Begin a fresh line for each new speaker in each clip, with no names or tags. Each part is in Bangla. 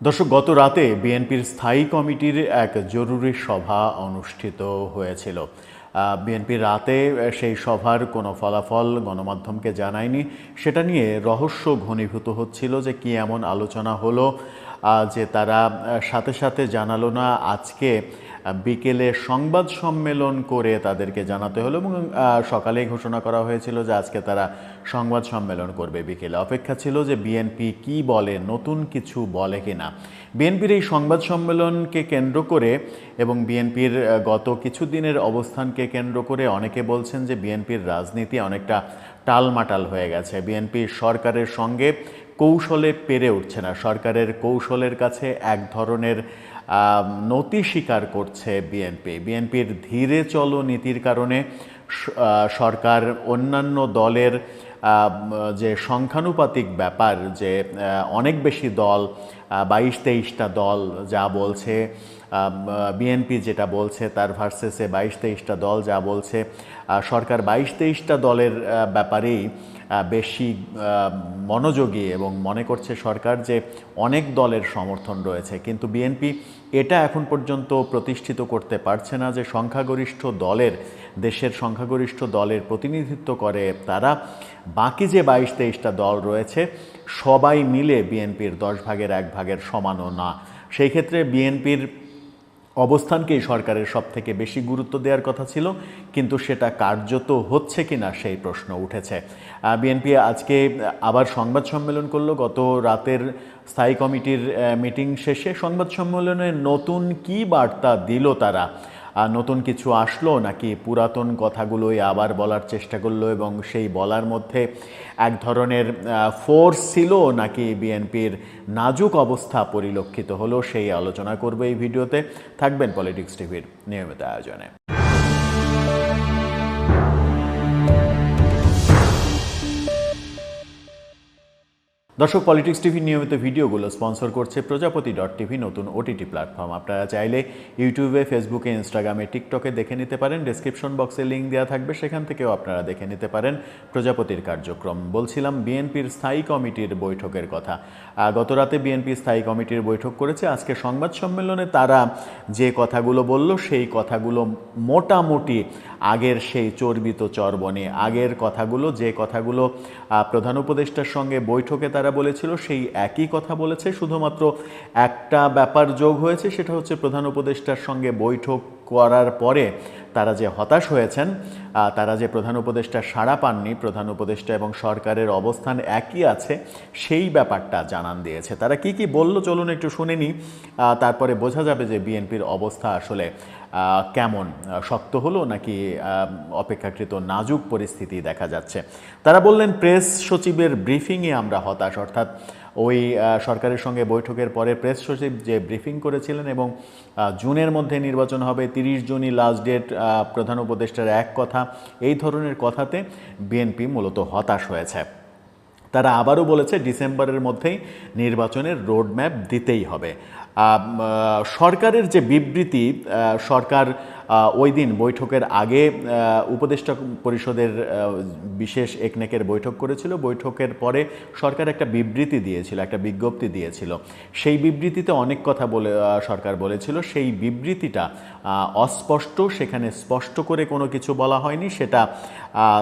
দর্শক, গত রাতে বিএনপির স্থায়ী কমিটির এক জরুরি সভা অনুষ্ঠিত হয়েছিল। বিএনপি রাতে সেই সভার কোনো ফলাফল গণমাধ্যমকে জানায়নি। সেটা নিয়ে রহস্য ঘনীভূত হচ্ছিল যে কি এমন আলোচনা হলো যে তারা সাথে সাথে জানালো না আজকে বিকেলে সংবাদ সম্মেলন করে তাদেরকে জানাতে হলো এবং সকালেই ঘোষণা করা হয়েছিল যে আজকে তারা সংবাদ সম্মেলন করবে বিকেলে। অপেক্ষা ছিল যে বিএনপি কি বলে, নতুন কিছু বলে কিনা। বিএনপির এই সংবাদ সম্মেলনকে কেন্দ্র করে এবং বিএনপির গত কিছুদিনের অবস্থানকে কেন্দ্র করে অনেকে বলছেন যে বিএনপির রাজনীতি অনেকটা টালমাটাল হয়ে গেছে। বিএনপি সরকারের সঙ্গে কৌশলে পেরে উঠছে না। সরকারের কৌশলের কাছে এক ধরনের নতি স্বীকার করছে বিএনপি বিএনপির ধীরে চলো নীতির কারণে সরকার অন্যান্য দলের যে সংখ্যানুপাতিক ব্যাপার যে অনেক বেশি দল বাইশ তেইশটা দল যা বলছে বিএনপি যেটা বলছে, তার ভার্সেসে বাইশ তেইশটা দল যা বলছে। সরকার বাইশ তেইশটা দলের ব্যাপারেই বেশি মনোযোগী এবং মনে করছে সরকার যে অনেক দলের সমর্থন রয়েছে। কিন্তু বিএনপি এটা এখন পর্যন্ত প্রতিষ্ঠিত করতে পারছে না যে সংখ্যাগরিষ্ঠ দলের, দেশের সংখ্যাগরিষ্ঠ দলের প্রতিনিধিত্ব করে তারা। বাকি যে বাইশ তেইশটা দল রয়েছে সবাই মিলে বিএনপির দশ ভাগের এক ভাগের সমানও না। সেই ক্ষেত্রে বিএনপির অবস্থানকেই সরকারের সব থেকে বেশি গুরুত্ব দেওয়ার কথা ছিল, কিন্তু সেটা কার্যত হচ্ছে কিনা সেই প্রশ্ন উঠেছে। বিএনপি আজকে আবার সংবাদ সম্মেলন করল। গত রাতের স্থায়ী কমিটির মিটিং শেষে সংবাদ সম্মেলনে নতুন কি বার্তা দিল তারা? নতুন কিছু আসলো নাকি পুরাতন কথাগুলোই আবার বলার চেষ্টা করল এবং সেই বলার মধ্যে এক ধরনের ফোর্স ছিল নাকি বিএনপির নাজুক অবস্থা পরিলক্ষিত হলো সেই আলোচনা করবে এই ভিডিওতে। থাকবেন পলিটিক্স টিভির নিয়মিত আয়োজনে। দর্শক পলিটিক্স টিভি নিয়মিত ভিডিওগুলো স্পন্সর করছে প্রজাপতি ডট টিভি নতুন ওটিটি প্ল্যাটফর্ম আপনারা চাইলে ইউটিউবে ফেসবুকে ইনস্টাগ্রামে টিকটকে দেখে নিতে পারেন। ডেসক্রিপশন বক্সে লিঙ্ক দেওয়া থাকবে সেখান থেকেও আপনারা দেখে নিতে পারেন প্রজাপতির কার্যক্রম। বলছিলাম বিএনপির স্থায়ী কমিটির বৈঠকের কথা। আহ, গত রাতে বিএনপি স্থায়ী কমিটির বৈঠক করেছে আজকে সংবাদ সম্মেলনে। তারা যে কথাগুলো বলল সেই কথাগুলো মোটামুটি আগের সেই চর্বিত চর্বণে। আগের কথাগুলো, যে কথাগুলো প্রধান উপদেষ্টার সঙ্গে বৈঠকে তারা বলেছিল, সেই একই কথা বলেছে। শুধুমাত্র একটা ব্যাপার যোগ হয়েছে, সেটা হচ্ছে প্রধান উপদেষ্টার সঙ্গে বৈঠক করার পরে তারা যে হতাশ হয়েছেন তারা যে প্রধান উপদেষ্টা সাড়া পাননি, প্রধান উপদেষ্টা এবং সরকারের অবস্থান একই আছে, সেই ব্যাপারটা জানান দিয়েছে। তারা কি কি বলল চলুন একটু শুনে নিই। তারপরে বোঝা যাবে যে বিএনপির অবস্থা আসলে কেমন শক্ত হলো নাকি অপেক্ষাকৃত নাজুক পরিস্থিতি দেখা যাচ্ছে? তারা বললেন, প্রেস সচিবের ব্রিফিংয়ে আমরা হতাশ। অর্থাৎ ওই সরকারের সঙ্গে বৈঠকের পরে প্রেস সচিব যে ব্রিফিং করেছিলেন এবং জুনের মধ্যে নির্বাচন হবে, তিরিশ জুনই লাস্ট ডেট প্রধান উপদেষ্টার এক কথা, এই ধরনের কথাতে বিএনপি মূলত হতাশ হয়েছে। তারা আবারও বলেছে, ডিসেম্বরের মধ্যেই নির্বাচনের রোডম্যাপ দিতেই হবে। সরকারের যে বিবৃতি সরকার ওই দিন বৈঠকের আগে উপদেষ্টা পরিষদের বিশেষ একনেকের বৈঠক করেছিল। বৈঠকের পরে সরকার একটা বিবৃতি দিয়েছিল, একটা বিজ্ঞপ্তি দিয়েছিল। সেই বিবৃতিতে অনেক কথা বলে সরকার বলেছিল। সেই বিবৃতিটা অস্পষ্ট, সেখানে স্পষ্ট করে কোনো কিছু বলা হয়নি। সেটা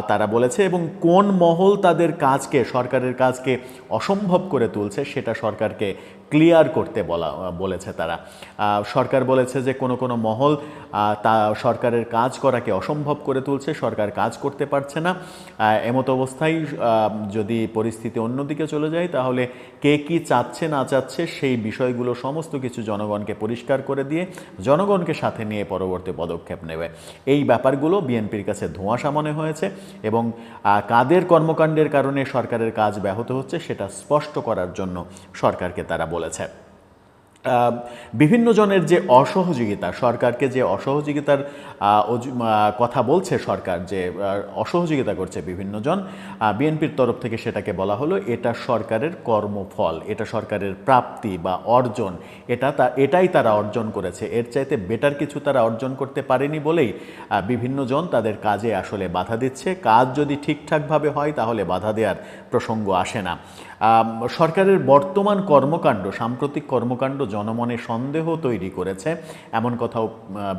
তারা বলেছে এবং কোন মহল তাদের কাজকে, সরকারের কাজকে অসম্ভব করে তুলছে, সেটা সরকারকে ক্লিয়ার করতে বলা, বলেছে তারা। সরকার বলেছে যে কোনো কোনো মহল তা, সরকারের কাজ করাকে অসম্ভব করে তুলছে, সরকার কাজ করতে পারছে না। এমত অবস্থায় যদি পরিস্থিতি অন্যদিকে চলে যায়, তাহলে কে কি চাচ্ছে, না চাচ্ছে, সেই বিষয়গুলো সমস্ত কিছু জনগণকে পরিষ্কার করে দিয়ে, জনগণকে সাথে নিয়ে পরবর্তী পদক্ষেপ নেবে। এই ব্যাপারগুলো বিএনপির কাছে ধোঁয়াশা মনে হয়েছে এবং কাদের কর্মকাণ্ডের কারণে সরকারের কাজ ব্যাহত হচ্ছে, সেটা স্পষ্ট করার জন্য সরকারকে তারা বলেছে বিভিন্ন জনের যে অসহযোগিতা, সরকারকে যে অসহযোগিতার কথা বলছে সরকার, যে অসহযোগিতা করছে বিভিন্ন জন বিএনপির তরফ থেকে সেটাকে বলা হলো, এটা সরকারের কর্মফল, এটা সরকারের প্রাপ্তি বা অর্জন, এটা তা, এটাই তারা অর্জন করেছে। এর চাইতে বেটার কিছু তারা অর্জন করতে পারেনি বলেই বিভিন্ন জন তাদের কাজে আসলে বাধা দিচ্ছে। কাজ যদি ঠিকঠাকভাবে হয়, তাহলে বাধা দেওয়ার প্রসঙ্গ আসে না। সরকারের বর্তমান কর্মকাণ্ড, সাম্প্রতিক কর্মকাণ্ড জনমনে সন্দেহ তৈরি করেছে, এমন কথাও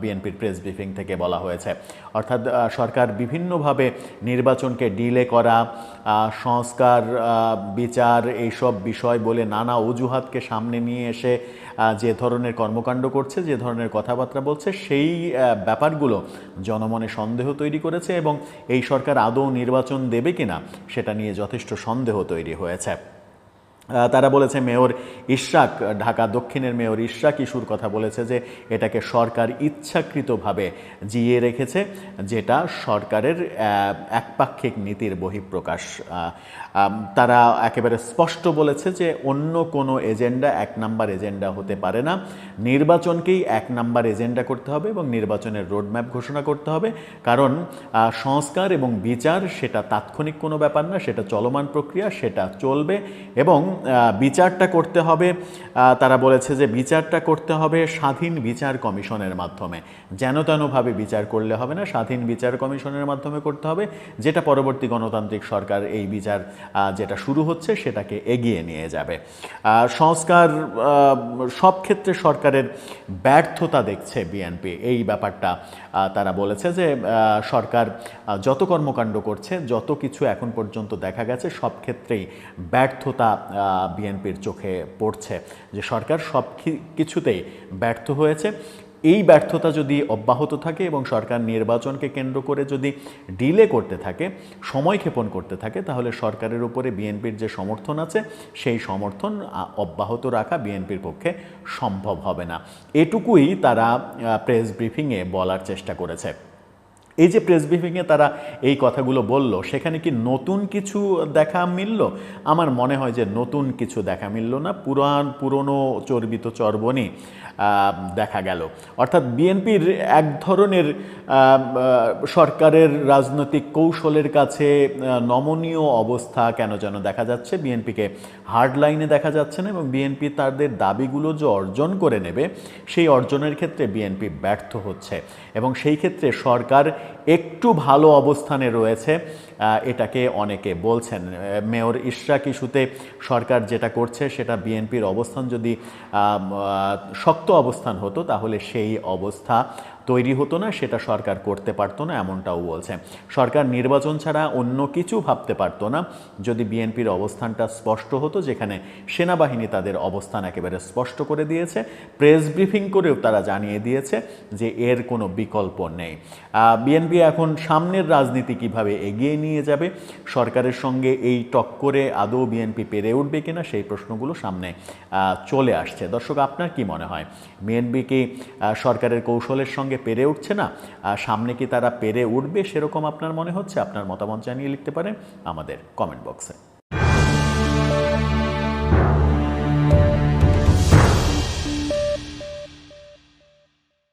বিএনপির প্রেস ব্রিফিং থেকে বলা হয়েছে। অর্থাৎ সরকার বিভিন্নভাবে নির্বাচনকে ডিলে করা সংস্কার বিচার, এইসব বিষয় বলে নানা অজুহাতকে সামনে নিয়ে এসে যে ধরনের কর্মকাণ্ড করছে, যে ধরনের কথাবার্তা বলছে, সেই ব্যাপারগুলো জনমনে সন্দেহ তৈরি করেছে এবং এই সরকার আদৌ নির্বাচন দেবে কিনা, সেটা নিয়ে যথেষ্ট সন্দেহ তৈরি হয়েছে। তারা বলেছে মেয়র ইশরাক, ঢাকা দক্ষিণের মেয়র ইশরাক ইস্যুর কথা বলেছে যে এটাকে সরকার ইচ্ছাকৃতভাবে জিয়ে রেখেছে, যেটা সরকারের একপাক্ষিক নীতির বহিঃপ্রকাশ। তারা একেবারে স্পষ্ট বলেছে যে অন্য কোনো এজেন্ডা এক নাম্বার এজেন্ডা হতে পারে না। নির্বাচনকেই এক নাম্বার এজেন্ডা করতে হবে এবং নির্বাচনের রোডম্যাপ ঘোষণা করতে হবে। কারণ সংস্কার এবং বিচার সেটা তাৎক্ষণিক কোনো ব্যাপার না, সেটা চলমান প্রক্রিয়া, সেটা চলবে এবং বিচারটা করতে হবে। তারা বলেছে যে বিচারটা করতে হবে স্বাধীন বিচার কমিশনের মাধ্যমে। যেন তেনভাবে বিচার করলে হবে না, স্বাধীন বিচার কমিশনের মাধ্যমে করতে হবে, যেটা পরবর্তী গণতান্ত্রিক সরকার এই বিচার যেটা শুরু হচ্ছে সেটাকে এগিয়ে নিয়ে যাবে। সংস্কার সব ক্ষেত্রে সরকারের ব্যর্থতা দেখছে বিএনপি। এই ব্যাপারটা তারা বলেছে যে সরকার যত কর্মকাণ্ড করছে, যত কিছু এখন পর্যন্ত দেখা গেছে, সব ক্ষেত্রেই ব্যর্থতা বিএনপির চোখে পড়ছে যে সরকার সব কিছুতেই ব্যর্থ হয়েছে। এই ব্যর্থতা যদি অব্যাহত থাকে এবং সরকার নির্বাচনকে কেন্দ্র করে যদি ডিলে করতে থাকে, সময় ক্ষেপণ করতে থাকে, তাহলে সরকারের উপরে বিএনপির যে সমর্থন আছে, সেই সমর্থন অব্যাহত রাখা বিএনপির পক্ষে সম্ভব হবে না। এটুকুই তারা প্রেস ব্রিফিংয়ে বলার চেষ্টা করেছে। এই যে প্রেস ব্রিফিংয়ে তারা এই কথাগুলো বলল সেখানে কি নতুন কিছু দেখা মিলল? আমার মনে হয় যে নতুন কিছু দেখা মিলল না পুরান পুরনো চর্বিত চর্বণই আহ, দেখা গেল। অর্থাৎ বিএনপির এক ধরনের সরকারের রাজনৈতিক কৌশলের কাছে নমনীয় অবস্থা কেন যেন দেখা যাচ্ছে? বিএনপিকে হার্ড লাইনে দেখা যাচ্ছে না এবং বিএনপি তাদের দাবিগুলো যে অর্জন করে নেবে সেই অর্জনের ক্ষেত্রে বিএনপি ব্যর্থ হচ্ছে। এবং সেই ক্ষেত্রে সরকার একটু ভালো অবস্থানে রয়েছে এটাকে অনেকে বলছেন। মেয়র ইশরাক ইস্যুতে সরকার যেটা করছে, সেটা বিএনপির অবস্থান যদি শক্ত অবস্থান হতো, তাহলে সেই অবস্থা তৈরি হতো না, সেটা সরকার করতে পারতো না, এমনটাও বলছে। সরকার নির্বাচন ছাড়া অন্য কিছু ভাবতে পারতো না। যদি বিএনপির অবস্থানটা স্পষ্ট হতো, যেখানে সেনাবাহিনী তাদের অবস্থান একেবারে স্পষ্ট করে দিয়েছে, প্রেস ব্রিফিং করেও তারা জানিয়ে দিয়েছে যে এর কোনো বিকল্প নেই। বিএনপি এখন সামনের রাজনীতি কীভাবে এগিয়ে নিয়ে যাবে, সরকারের সঙ্গে এই টক্করে আদৌ বিএনপি পেরে উঠবে কিনা, সেই প্রশ্নগুলো সামনে চলে আসছে। দর্শক, আপনার কি মনে হয়? বিএনপি কি সরকারের কৌশলের সঙ্গে পেরে উঠছে না? সামনে কি তারা পেরে উঠবে? সেরকম আপনার মনে হচ্ছে? আপনার মতামত জানিয়ে লিখতে পারেন আমাদের কমেন্ট বক্সে